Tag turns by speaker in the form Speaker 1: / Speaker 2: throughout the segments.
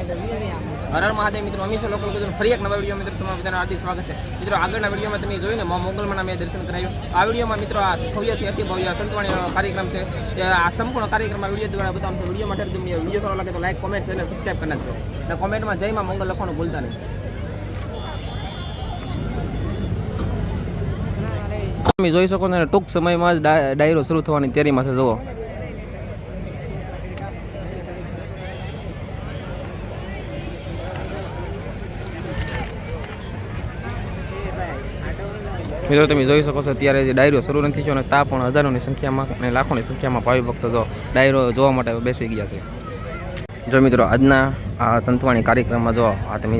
Speaker 1: હર મહાદેવ મિત્રો અમીસો લોકલ કીધું ફરી એક નવા વીડિયો મિત્રો તમારા બધાનું હાર્દિક સ્વાગત છે. મિત્રો, આગળના વિડીયોમાં તમે જોઈને મા મોગલમાં મેં દર્શન કરાવ્યું. આ વિડીયોમાં મિત્રો, આ ભવ્યથી અતિ ભવ્ય સંતવાણી કાર્યક્રમ છે. આ સંપૂર્ણ કાર્યક્રમમાં વીડિયો દ્વારા બતાવું છું. વીડિયો માટે તમને વીડિયો સારો લાગે તો લાઈક કોમેન્ટ અને સબસ્ક્રાઈબ કરી નાખજો. અને કોમેન્ટમાં જય માં મંગલ લખવાનું ભૂલતા નહીં. તમે જોઈ શકો ને ટૂંક સમયમાં જ ડાયરો શરૂ થવાની તૈયારીમાં છે, જુઓ. મિત્રો, તમે જોઈ શકો છો, અત્યારે જે ડાયરો શરૂ નથી થયો અને તા પણ હજારોની સંખ્યામાં અને લાખોની સંખ્યામાં ભાવિ ભક્તો જો ડાયરો જોવા માટે બેસી ગયા છે. જો મિત્રો, આજના આ સંતવાણી કાર્યક્રમમાં જો આ તમે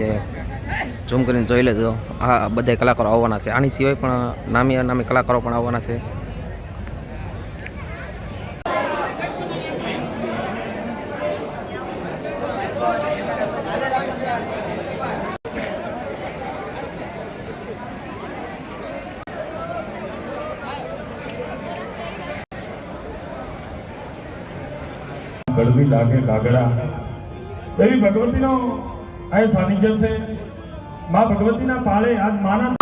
Speaker 1: ઝૂમ કરીને જોઈ લેજો. આ બધા કલાકારો આવવાના છે. આની સિવાય પણ નામી અનામી કલાકારો પણ આવવાના છે.
Speaker 2: ગળવી લાગે ગાગડા એવી ભગવતીનો આ સાનિધ્ય છે. મા ભગવતીના પાળે આજ માના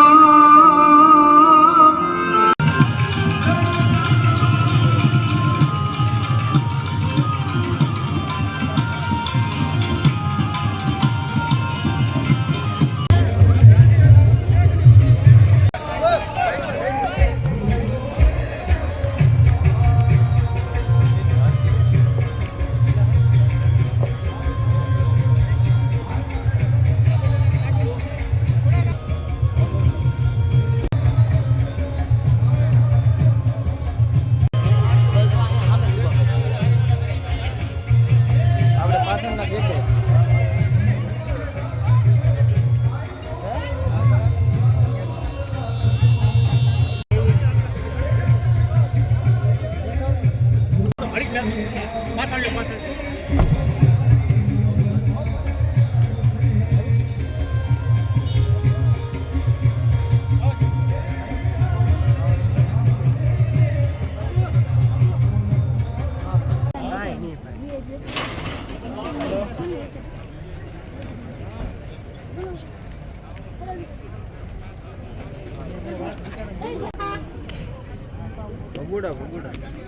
Speaker 3: ભગોડા ભગોડા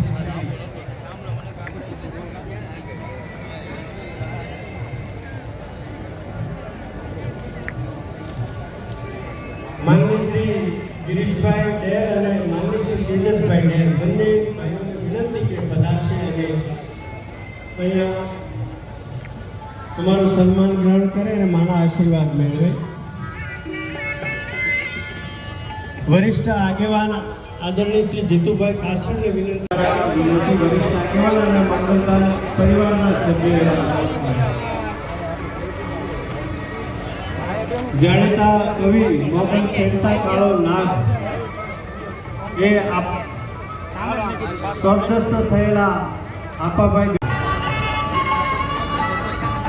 Speaker 3: સન્માન ગ્રહણ કરે અને મારા આશીર્વાદ મેળવે. વરિષ્ઠ આગેવાન આદરણીય શ્રી જીતુભાઈ કાછડને વિનંતી વરિષ્ઠ આગેવાન અને મંગલદાન પરિવારના સભ્યો જાણીતા કવિ મોગલ ચેતતા કાળો નાગ. એ સ્વર્ગસ્થ થયેલા આપાભાઈ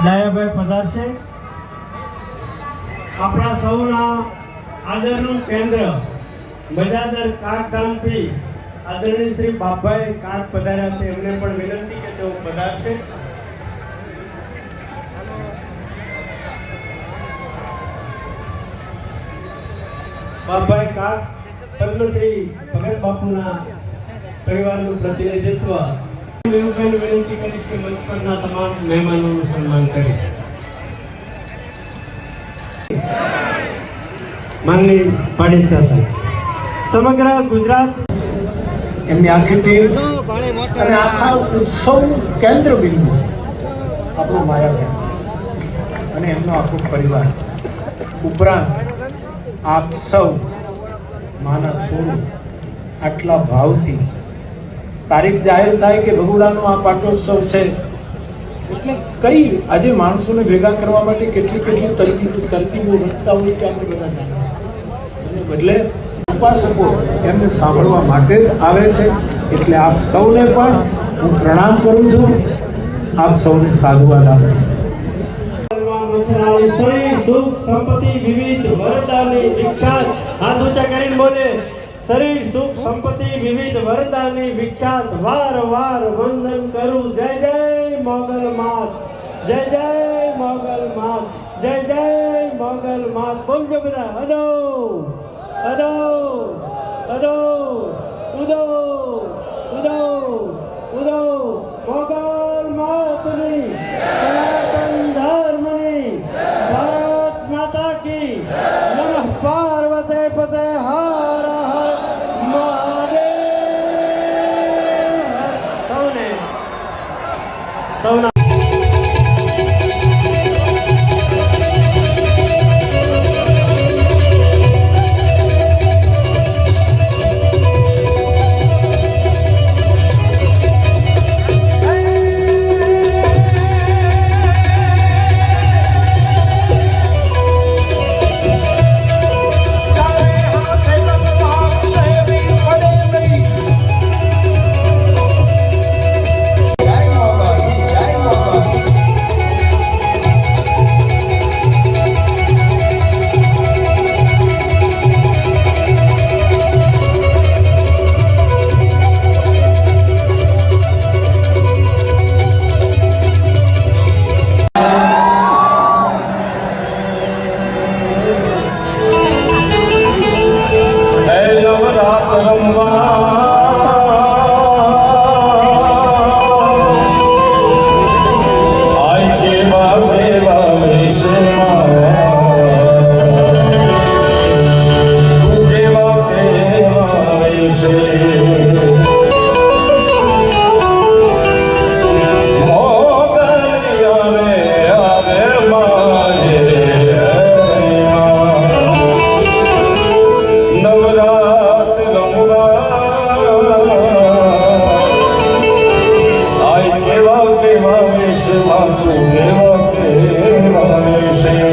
Speaker 3: ડાયાભાઈ પધારશે. આપણા સૌના આદરનું કેન્દ્ર મજાદર કાકધામથી આદરણીય શ્રી બાપભાઈ કાક પધાર્યા છે. એમને પણ વિનંતી કે તેઓ પધારશે. બાપભાઈ કાક, પદ્મશ્રી ભગત બાપુના પરિવારનું પ્રતિનિધિત્વ મેહુભાઈને વિનંતી કરીશ કે મંચ પરના તમામ મહેમાનોનું સન્માન કરે. માનની પાડી સાહેબ. સમગ્ર ગુજરાત
Speaker 4: એમની આખી ટીમ અને આખા ઉત્સવ કેન્દ્ર બિંદુ આપણું માયાબેન અને એમનો આખો પરિવાર. ઉપરાંત આપ સૌ માના છોડો આટલા ભાવથી તારીખ જાહેર થાય કે ભગુડાનો આ પાટોત્સવ છે? એટલે કઈ આજે માણસોને ભેગા કરવા માટે કેટલી કેટલી તરકીબો તરકીબો રચતા હોય કે આપણે બધા બદલે ઉપાસકો એમને સાંભળવા માટે જ આવે છે. એટલે આપ સૌને પણ હું પ્રણામ કરું છું. આપ સૌને સાધુવાદ આપું છું.
Speaker 3: સુખ, સંપત્તિ, વિવિધ વરતાની વિખ્યાત હાથ ઊંચા કરીને બોલે. શરીર સુખ સંપત્તિ વિવિધ વરદાની વિખ્યાત વાર વાર વંદન કરું. જય જય મોગલ માત. જય જય મોગલ માત. જય જય મોગલ માત. બોલજો બધા. અદો અદો અદો ઉદો. ઉદો. ઉદો. મોગલ માતની સનાતન ધર્મની ભારત માતા કી. નમઃ પાર્વતે પતે હર સૌના
Speaker 2: હે eyvah, eyvah, eyvah Hüseyin.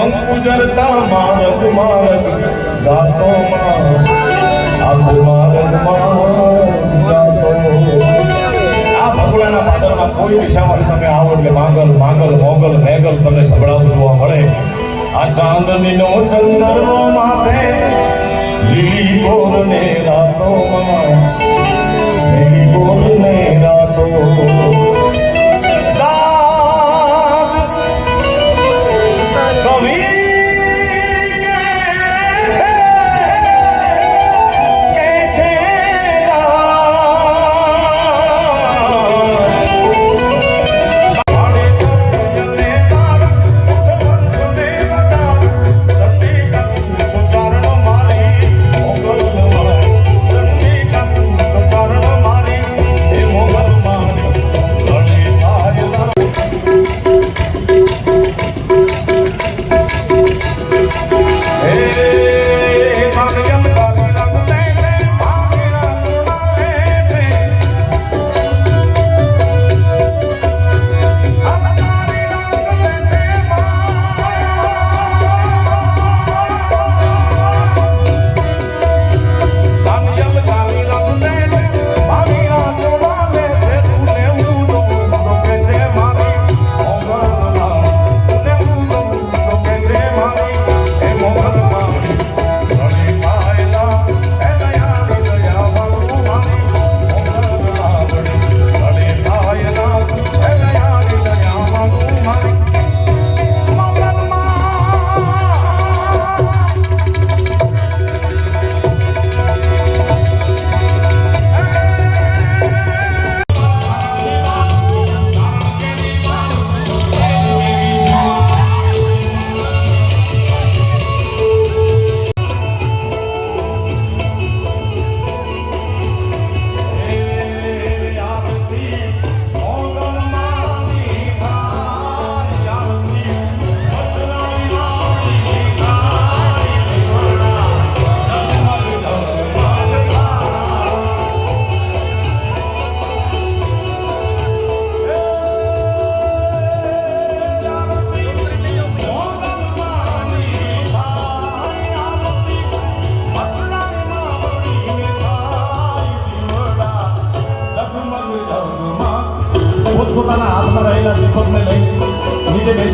Speaker 2: પંકુ ગુજરતા માર્ગ માર્ગ, ગાતો આખો માર્ગ માર્ગ આ ભગવાનના પાદરમાં કોઈ દિશામાં તમે આવો એટલે માંગલ માંગલ, મોગલ, મેગલ તમને સંભળાવતું જોવા મળે. આ ચાંદની ચંદ્રનો માથે લીલી કોર ને રાતો.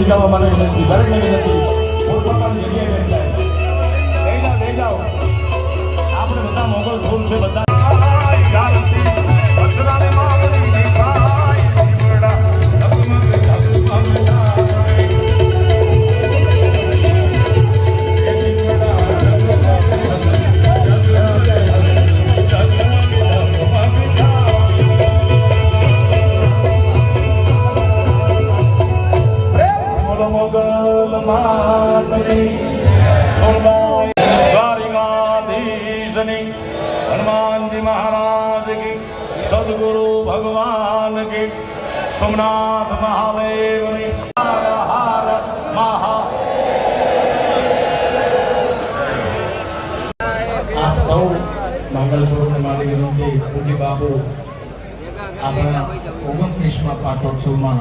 Speaker 2: નીચે બેસી જવા માટે ભગવાન કી સોમનાથ મહાદેવની હાર હાર મહા
Speaker 5: આપ સૌ મંગલ સ્વરૂપને મારી વિનંતી પૂજી બાપુ આપણા ઓગણત્રીસમાં પાટોત્સવમાં.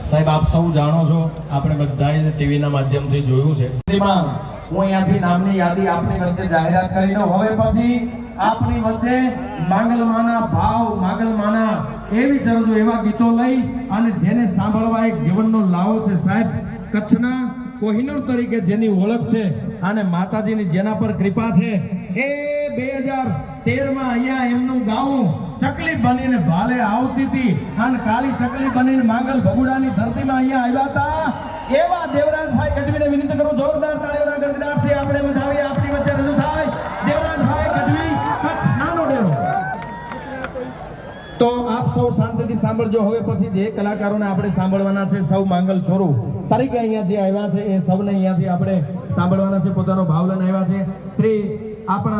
Speaker 5: સાહેબ આપ સૌ જાણો છો આપણે બધાએ ટીવીના માધ્યમથી જોયું છે. તેમાં હું અહીંયાથી નામની યાદી આપની વચ્ચે જાહેરાત કરી દઉં હવે પછી આપની વચ્ચે માંગલમાના ભાવ, માંગલમાના એવી ચરજો એવા ગીતો લઈ અને જેને સાંભળવા એક જીવનનો લાવો છે સાહેબ. કચ્છના કોહિનૂર તરીકે જેની ઓળખ છે અને માતાજીની જેના પર કૃપા છે. એ બે હજાર તેરમાં અહીંયા એમનું ગાવું ચકલી બનીને ભાલે આવતી હતી અને કાલી ચકલી બનીને માંગલ ભગુડાની ધરતીમાં અહીંયા આવ્યા હતા. એવા દેવરાજભાઈ ગઢવીને વિનંતી કરું, જોરદાર તાળીઓના તો આપ સૌ શાંતિથી સાંભળજો. હવે પછી જે કલાકારોને આપણે સાંભળવાના છે, સૌ માંગલ છોરુ. તરીકે અહીંયા જે આવ્યા છે, એ સૌને અહીંયાથી આપણે સાંભળવાના છે, પોતાનો ભાવ લઈને આવ્યા છે. શ્રી આપણા